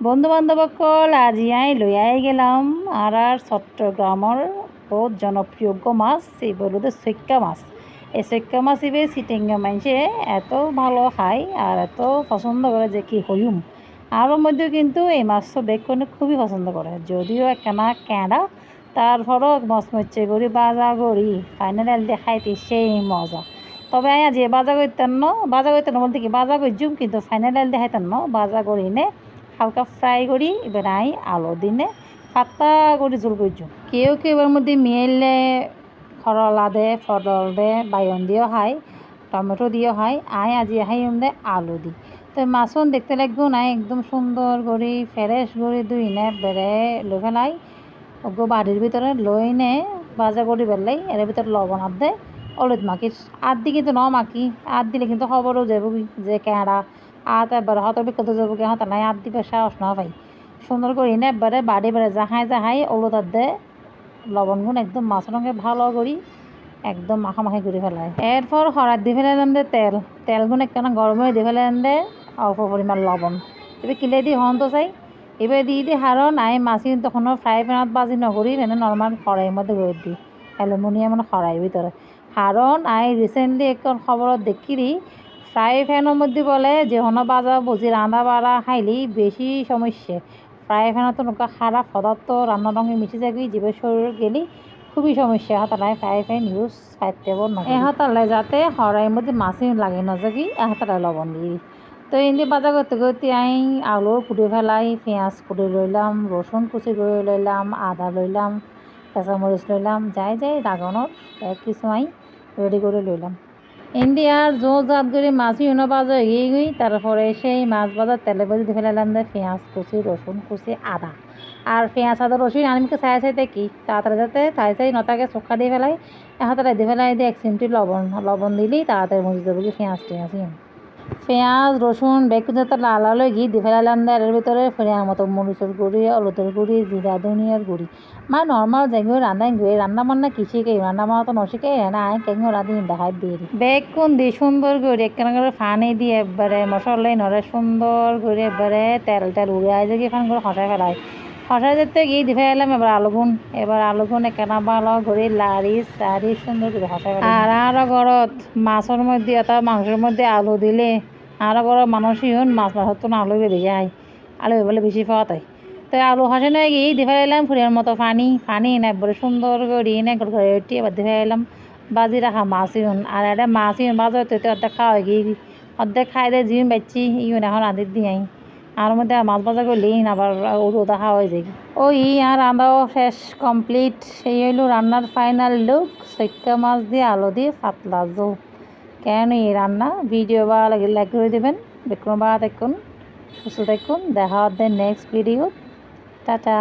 বন্ধু বান্ধবসকল আজি আই লৈ আই গেলাম। আর আর চট্টগ্রামের বহুত জনপ্রিয় মাছ, এই বলতে সৈক্কা মাছ। এই সৈক্কা মাছ এবার সিটিঙ্গা মানুষে এত ভালো খায় আর এত পছন্দ করে যে কি হইম আরও মধ্যে কিন্তু এই মাছটা বেগুনে খুবই পছন্দ করে যদিও একখানা ক্যাঁড়া তারপরও মচমচে করি বাজা করি ফাইনাল দেখাইতে সেই মজা। তবে আয়া যে বাজা করতেন বাজা করতেন বলতে কি বাজা করছুম কিন্তু ফাইনাল দেখাইতেন বাজা করি নে হালকা ফ্রাই করি, এবার আই আলো দিনে পাতা করে জোল করছুম কেউ কেউ এবার মধ্যে মিয়াইলে খরলা দে ফটল দে বাইগন দিয়েও খায় টমেটো দিয়েও খায় আই আজি হাই দে আলু দি। তো মাছন দেখতে লাগবো না, একদম সুন্দর করে, ফ্রেশ করে দুই নে বেড়ে লৈ ফেলাই ওগো বাড়ির ভিতরে লই নে বাজা করি বেলাই এর ভিতরে লবণ আদ দে, হলুদ মাখিস। আর দি কিন্তু ন মাখি, আর দিলে কিন্তু খবরও যাব যে কেঁড়া আত এবার হয়তো বিকত যাব কি, হয়তো নাই আর দিবে সাহস না ভাই সুন্দর করে নে একবারে বাড়ি বেড়ে জাহাই জাহাই হলুদ আর দে লবণ গুণ একদম মাছের রঙে ভালো করি একদম মাখামাখি করে ফেলায় এরপর হরাত দি ফেলাইলাম দে তেল। তেলগুণ একখানা গরম হয়ে দি ফেলাইলাম দে অল্প পরিমাণ লবণ। এবার কিলে দি হন তো চাই। এবার দিয়ে দি হারো নাই মাছি তখনও ফ্রাই প্যানত বাজি নকরি এনে নর্মাল কড়াইয়ের মধ্যে রয়ে দি অ্যালুমিনিয়ামের কড়াইয়ের ভিতরে কারণ আই রিসেন্টলি এখন খবরত দেখিরি ফ্রাই প্যানের মধ্যে বলে যে, হনো বাজা বুঝি রান্না বাড়া খাইলি বেশি সমস্যা। ফ্রাই প্যানত নৌকা খারাপ পদার্থ রান্না রঙে মিশে যাবি, জীবের শরীর গেলি, খুবই সমস্যা। হাতালাই ফ্রাই প্যান ইউজ খাইতে না। এ হাতালে যাতে হরাইয়ের মধ্যে মাছি লাগে না যাবি এ লবণ দিয়ে তো এমনি বাজা করতে করতে আই আলু কুটে ফেলাই, পেঁয়াজ কুটে লইলাম, রসুন কুচি করে লইলাম, আদা লইলাম, কাঁচামরিচ লইলাম, যাই যাই এক কিছু আই রেডি করে লইলাম। ইন্ডিয়ার জো জাত করে মাছ ইউনো বাজা এগিয়ে গই তারপরে সেই মাছ বাজার তেলে বেজে দিয়ে ফেলালাম দে পেঁয়াজ, কুচি রসুন কুচি, আদা। আর পেঁয়াজ, আদা রসুন আনিমকে চাই চাইতে কি? তাড়াতাড়ি যাতে চাই চাই নটাকে চোখা দিয়ে ফেলাই হাতারে দিয়ে ফেলাই দিয়ে এক চিমটি লবণ লবণ দিলি তাড়াতাড়ি মজি যাব পেঁয়াজ, টেঁয়াজ পেঁয়াজ, রসুন যাতে লাল লাল ঘি দিয়ে ফেলালাম এর ভিতরে ফেরিয়ার মতো মরিচের গুঁড়ি, হলুদের গুঁড়ি, জিরা, ধনিয়ার গুঁড়ি। মানে নর্মাল যেগুলো রান্না গুঁড়ি রান্না বান্না শিখে রান্না বান্না তো নশিখে না, আয় কেন রাঁধি দেখাই দিয়ে বেগুন দিয়ে সুন্দর করে একখানা করে ফানি দিয়ে একবারে মশলাই নরে সুন্দর করে একবারে তেল তেল উড়ে আয় যে এখান করে হসাই ফেলায়। যেতে গিয়ে দিয়ে এলাম, এবার আলুগুন এবার আলুগুন একখানা ভালো করে লাড়ি সারি সুন্দর করে হসাই আর আরও ঘরত মাছের মধ্যে এটা মাংসের মধ্যে আলু দিলে আরও ঘর মানুষই হন মাছ মাছ তো আলু বেড়ে যায়, আলু বলে বেশি পাওয়া তাই তো আলু হাসে নয় গিয়ে দিয়ে এলাম ফুরিয়ার মতো পানি পানি না একবারে সুন্দর করে এনে ঘরে উঠি, এবার দিয়ে এলাম, বাজি রাখা মাছ ইউন আর এটা মাছ ইউন বাজ হইতে অর্ধেক খাওয়া গিয়ে, অর্ধেক খাই দেয় জিম বেচছি ইউন এখন রাঁধি দিয়ে আর মধ্যে মাছ ভাজা করলে আবার রোদা খাওয়া যায়। ওই আর রান্নাও শেষ কমপ্লিট সেই হইল রান্নার ফাইনাল লুক সৈক্কা মাছ দিয়ে আলো দিয়ে পাতলা জো। কেন এই রান্না? ভিডিও বা লাইক করে দেবেন। বিক্রম বা দেখুন, সুস্থ দেখুন দেখা হচ্ছে নেক্সট ভিডিও টাটা।